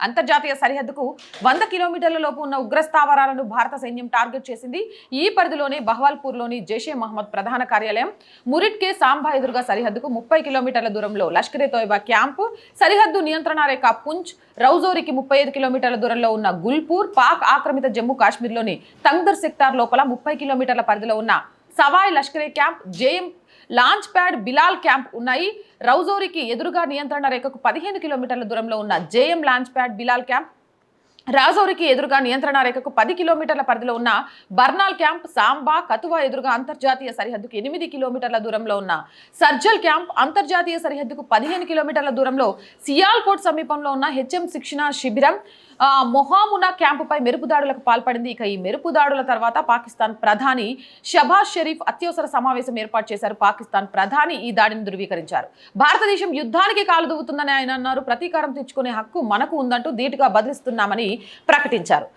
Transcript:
అంతర్జాతీయ సరిహద్దుకు వంద కిలోమీటర్ల లోపు ఉన్న ఉగ్రస్థావరాలను భారత సైన్యం టార్గెట్ చేసింది. ఈ పరిధిలోనే బహ్వాల్పూర్లోని జైషే మహమ్మద్ ప్రధాన కార్యాలయం మురిట్కే సాంబా ఎదురుగా సరిహద్దుకు ముప్పై కిలోమీటర్ల దూరంలో లష్కరే తోయబా క్యాంపు సరిహద్దు నియంత్రణ రేఖ పుంచ్ రౌజోరికి ముప్పై ఐదు కిలోమీటర్ల దూరంలో ఉన్న గుల్పూర్ పాక్ ఆక్రమిత జమ్మూ కాశ్మీర్లోని తంగ్దర్ సెక్టార్ లోపల ముప్పై కిలోమీటర్ల పరిధిలో ఉన్న Sawai Lashkar camp JM launch pad Bilal camp ఉన్నాయి. రౌజోరికి ఎదురుగా నియంత్రణ రేఖకు పదిహేను కిలోమీటర్ల దూరంలో ఉన్న JM launch pad Bilal camp రాజౌరికి ఎదురుగా నియంత్రణ రేఖకు పది కిలోమీటర్ల పరిధిలో ఉన్న బర్నాల్ క్యాంప్ సాంబా కతువా ఎదురుగా అంతర్జాతీయ సరిహద్దుకు ఎనిమిది కిలోమీటర్ల దూరంలో ఉన్న సర్జల్ క్యాంప్ అంతర్జాతీయ సరిహద్దుకు పదిహేను కిలోమీటర్ల దూరంలో సియాల్కోట్ సమీపంలో ఉన్న హెచ్ఎం శిక్షణ శిబిరం మొహామునా క్యాంపుపై మెరుపు దాడులకు పాల్పడింది. ఇక ఈ మెరుపు దాడుల తర్వాత పాకిస్తాన్ ప్రధాని షబాజ్ షరీఫ్ అత్యవసర సమావేశం ఏర్పాటు చేశారు. పాకిస్తాన్ ప్రధాని ఈ దాడిని ధృవీకరించారు. భారతదేశం యుద్ధానికి కాలు దువ్వుతుందని ఆయన అన్నారు. ప్రతీకారం తెచ్చుకునే హక్కు మనకు ఉందంటూ ధీటుగా బదిలిస్తున్నామని ప్రకటించారు.